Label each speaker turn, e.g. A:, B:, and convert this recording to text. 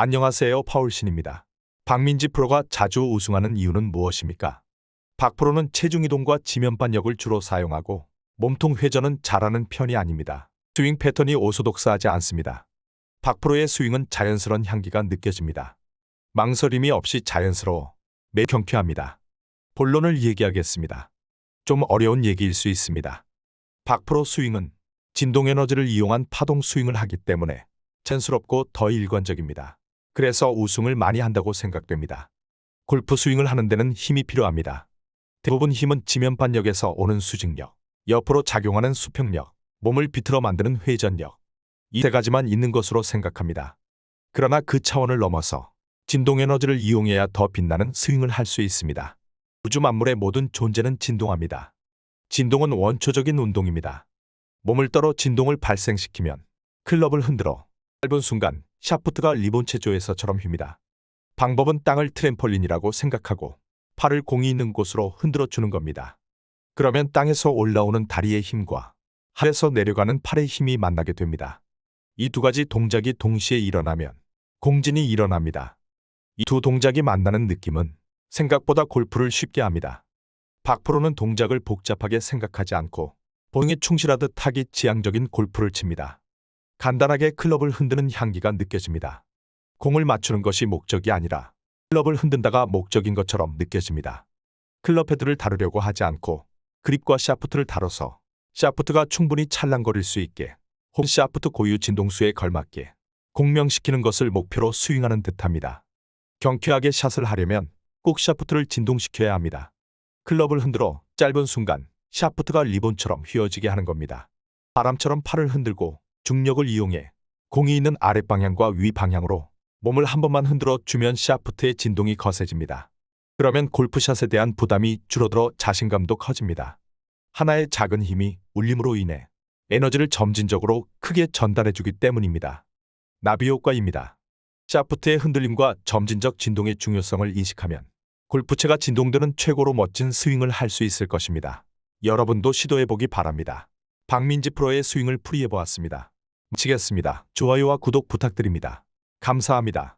A: 안녕하세요. 파울신입니다. 박민지 프로가 자주 우승하는 이유는 무엇입니까? 박 프로는 체중 이동과 지면반력을 주로 사용하고 몸통 회전은 잘하는 편이 아닙니다. 스윙 패턴이 오소독사하지 않습니다. 박 프로의 스윙은 자연스러운 향기가 느껴집니다. 망설임이 없이 자연스러워 매 경쾌합니다. 본론을 얘기하겠습니다. 좀 어려운 얘기일 수 있습니다. 박 프로 스윙은 진동 에너지를 이용한 파동 스윙을 하기 때문에 자연스럽고 더 일관적입니다. 그래서 우승을 많이 한다고 생각됩니다. 골프 스윙을 하는 데는 힘이 필요합니다. 대부분 힘은 지면 반력에서 오는 수직력, 옆으로 작용하는 수평력, 몸을 비틀어 만드는 회전력, 이 세 가지만 있는 것으로 생각합니다. 그러나 그 차원을 넘어서 진동 에너지를 이용해야 더 빛나는 스윙을 할 수 있습니다. 우주 만물의 모든 존재는 진동합니다. 진동은 원초적인 운동입니다. 몸을 떨어 진동을 발생시키면 클럽을 흔들어 짧은 순간 샤프트가 리본 체조에서처럼 휩니다. 방법은 땅을 트램펄린이라고 생각하고 팔을 공이 있는 곳으로 흔들어 주는 겁니다. 그러면 땅에서 올라오는 다리의 힘과 하에서 내려가는 팔의 힘이 만나게 됩니다. 이 두 가지 동작이 동시에 일어나면 공진이 일어납니다. 이 두 동작이 만나는 느낌은 생각보다 골프를 쉽게 합니다. 박 프로는 동작을 복잡하게 생각하지 않고 본능에 충실하듯 하기 지향적인 골프를 칩니다. 간단하게 클럽을 흔드는 향기가 느껴집니다. 공을 맞추는 것이 목적이 아니라 클럽을 흔든다가 목적인 것처럼 느껴집니다. 클럽 헤드를 다루려고 하지 않고 그립과 샤프트를 다뤄서 샤프트가 충분히 찰랑거릴 수 있게 혹 샤프트 고유 진동수에 걸맞게 공명시키는 것을 목표로 스윙하는 듯합니다. 경쾌하게 샷을 하려면 꼭 샤프트를 진동시켜야 합니다. 클럽을 흔들어 짧은 순간 샤프트가 리본처럼 휘어지게 하는 겁니다. 바람처럼 팔을 흔들고 중력을 이용해 공이 있는 아랫방향과 윗방향으로 몸을 한 번만 흔들어 주면 샤프트의 진동이 거세집니다. 그러면 골프샷에 대한 부담이 줄어들어 자신감도 커집니다. 하나의 작은 힘이 울림으로 인해 에너지를 점진적으로 크게 전달해주기 때문입니다. 나비 효과입니다. 샤프트의 흔들림과 점진적 진동의 중요성을 인식하면 골프채가 진동되는 최고로 멋진 스윙을 할 수 있을 것입니다. 여러분도 시도해보기 바랍니다. 박민지 프로의 스윙을 풀이해보았습니다. 마치겠습니다. 좋아요와 구독 부탁드립니다. 감사합니다.